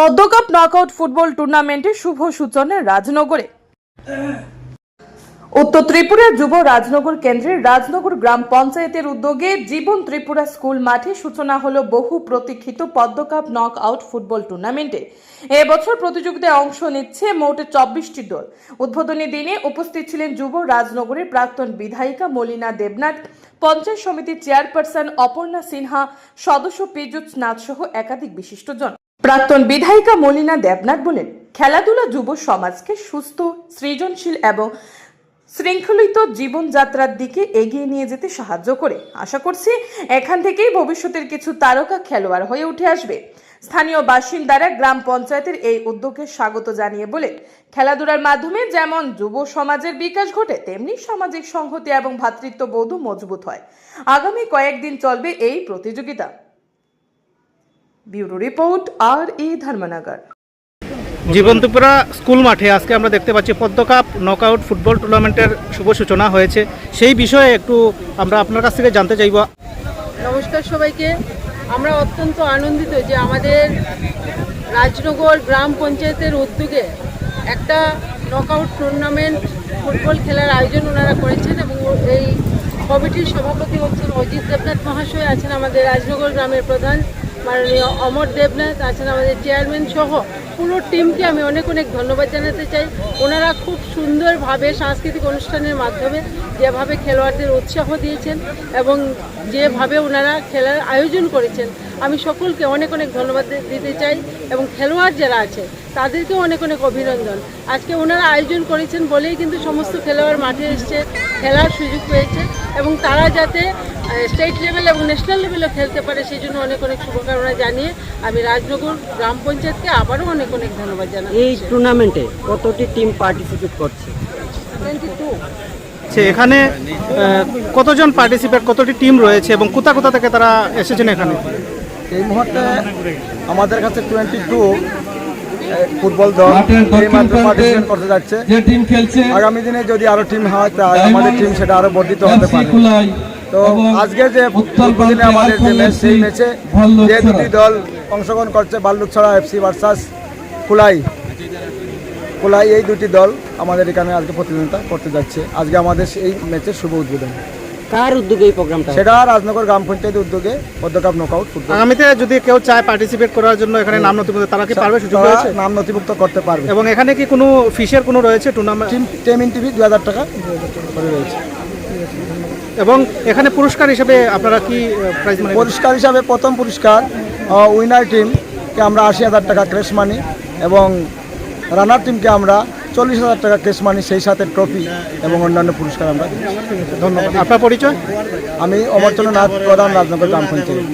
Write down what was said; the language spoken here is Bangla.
পদ্মকাপ নকআউট ফুটবল টুর্নামেন্টের শুভ সূচনা রাজনগরে। উত্তর ত্রিপুরার যুব রাজনগর কেন্দ্রের রাজনগর গ্রাম পঞ্চায়েতের উদ্যোগে জীবন ত্রিপুরা স্কুল মাঠে সূচনা হলো বহু প্রতীক্ষিত পদ্মকাপ নক আউট ফুটবল টুর্নামেন্টে এবছর প্রতিযোগিতায় অংশ নিচ্ছে মোট চব্বিশটি দল। উদ্বোধনী দিনে উপস্থিত ছিলেন যুব রাজনগরের প্রাক্তন বিধায়িকা মলিনা দেবনাথ, পঞ্চায়েত সমিতির চেয়ারপারসন অপর্ণা সিনহা, সদস্য পীযুৎ নাথ সহ একাধিক বিশিষ্টজন। প্রাক্তন বিধায়িকা মলিনা দেবনাথ বলেন, খেলাধুলা যুব সমাজকে সুস্থ, সৃজনশীল এবং শৃঙ্খলিত জীবনযাত্রার দিকে এগিয়ে নিয়ে যেতে সাহায্য করে। আশা করছি এখান থেকেই ভবিষ্যতের কিছু তারকা খেলোয়াড় হয়ে উঠে আসবে। স্থানীয় বাসিন্দারা গ্রাম পঞ্চায়েতের এই উদ্যোগকে স্বাগত জানিয়ে বলে খেলাধুলার মাধ্যমে যেমন যুব সমাজের বিকাশ ঘটে, তেমনি সামাজিক সংহতি এবং ভ্রাতৃত্ববোধও মজবুত হয়। আগামী কয়েকদিন চলবে এই প্রতিযোগিতা। ব্যুরো রিপোর্ট আর এ ধর্মনগর। জীবন ত্রিপুরা স্কুল মাঠে আজকে আমরা দেখতে পাচ্ছি পদ্মকাপ নকআউট ফুটবল টুর্নামেন্টের শুভ সূচনা হয়েছে। সেই বিষয়ে একটু আমরা আপনার কাছ থেকে জানতে চাইব। নমস্কার সবাইকে। আমরা অত্যন্ত আনন্দিত যে আমাদের রাজনগর গ্রাম পঞ্চায়েতের উদ্যোগে একটা নকআউট টুর্নামেন্ট ফুটবল খেলার আয়োজন ওনারা করেছেন এবং এই কমিটির সভাপতি হচ্ছেন অজিত দেবনাথ মহাশয় আছেন আমাদের রাজনগর গ্রামের প্রধান। মাননীয় অমর দেবনাথ আছেন আমাদের চেয়ারম্যান সহ পুরো টিমকে আমি অনেক অনেক ধন্যবাদ জানাতে চাই। ওনারা খুব সুন্দরভাবে সাংস্কৃতিক অনুষ্ঠানের মাধ্যমে যেভাবে খেলোয়াড়দের উৎসাহ দিয়েছেন এবং যেভাবে ওনারা খেলার আয়োজন করেছেন আমি সকলকে অনেক অনেক ধন্যবাদ দিতে চাই এবং খেলোয়াড় যারা আছে তাদেরকেও অনেক অনেক অভিনন্দন। আজকে ওনারা আয়োজন করেছেন বলেই কিন্তু সমস্ত খেলোয়াড় মাঠে এসছে খেলার সুযোগ পেয়েছে এবং তারা যাতে স্টেট লেভেল এবং ন্যাশনাল লেভেলেও খেলতে পারে সেই জন্য অনেক অনেক শুভকামনা জানিয়ে আমি রাজনগর গ্রাম পঞ্চায়েতকে আবারও অনেক অনেক ধন্যবাদ জানাই এই টুর্নামেন্টে কতটি টিম পার্টিসিপেট করছে? টোয়েন্টি এখানে কতজন পার্টিসিপেট কতটি টিম রয়েছে এবং কোথা কোথা থেকে তারা এসেছেন এখানে? এই মুহূর্তে আমাদের কাছে টোয়েন্টি টু ফুটবল দল মাঠের এই মাত্র পার্টিসিপেট করতে যাচ্ছে। আগামী দিনে যদি আরও টিম হয় তা আমাদের টিম সেটা আরও বর্ধিত হতে পারে। তো আজকে যে প্রান্তে আমাদের যে ম্যাচ সেই ম্যাচে যে দুটি দল অংশগ্রহণ করছে বাল্লুকছড়া এফসি ভার্সাস কুলাই। কুলাই এই দুটি দল আমাদের এখানে আজকে প্রতিযোগিতা করতে যাচ্ছে। আজকে আমাদের এই ম্যাচের শুভ উদ্বোধন। কার উদ্যোগে এই প্রোগ্রামটা সেটা রাজনগর গ্রাম পঞ্চায়েতের উদ্যোগে পদ্মকাপ নকআউট ফুটবল আগামীতে যদি কেউ চায় পার্টিসিপেট করার জন্য এখানে নাম নথিভুক্ত তারা কি পারবে সুযোগ রয়েছে? নাম নথিভুক্ত করতে পারবে। এবং এখানে কি কোনো ফিসের কোনো রয়েছে টুর্নামেন্ট টিম টেমিন টিভি দু হাজার টাকা করে রয়েছে। এবং এখানে পুরস্কার হিসেবে আপনারা কি প্রাইজ মানে পুরস্কার হিসাবে প্রথম পুরস্কার উইনার টিমকে আমরা আশি হাজার টাকা ক্রেশ মানি এবং রানার টিমকে আমরা চল্লিশ হাজার টাকা কেস মানি সেই সাথে ট্রফি এবং অন্যান্য পুরস্কার আমরা ধন্যবাদ। আপনার পরিচয়? আমি অমরচন্দ্র নাথ প্রধান রাজনগর গ্রাম পঞ্চায়েত।